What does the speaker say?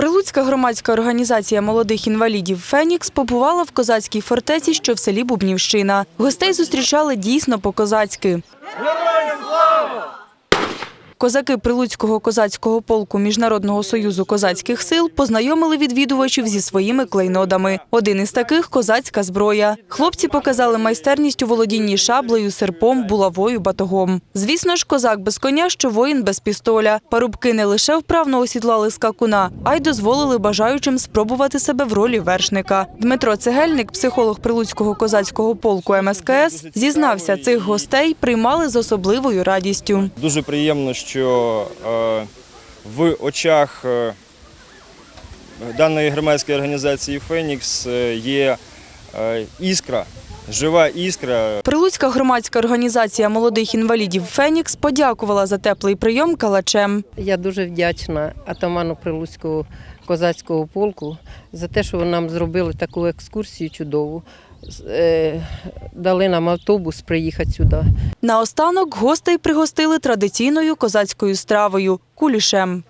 Прилуцька громадська організація молодих інвалідів Фенікс побувала в козацькій фортеці, що в селі Бубнівщина. Гостей зустрічали дійсно по-козацьки. Козаки Прилуцького козацького полку Міжнародного союзу козацьких сил познайомили відвідувачів зі своїми клейнодами. Один із таких козацька зброя. Хлопці показали майстерність у володінні шаблею, серпом, булавою, батогом. Звісно ж, козак без коня, що воїн без пістоля. Парубки не лише вправно осідлали скакуна, а й дозволили бажаючим спробувати себе в ролі вершника. Дмитро Цегельник, психолог Прилуцького козацького полку МСКС, зізнався, цих гостей приймали з особливою радістю. Дуже приємно, що е, в очах е, даної громадської організації Фенікс е, є е, іскра, жива іскра. Прилуцька громадська організація молодих інвалідів Фенікс подякувала за теплий прийом калачем. Я дуже вдячна атаману Прилуцького козацького полку за те, що нам зробили таку екскурсію чудову. Е, Дали нам автобус приїхати сюди. Наостанок гостей пригостили традиційною козацькою стравою кулішем.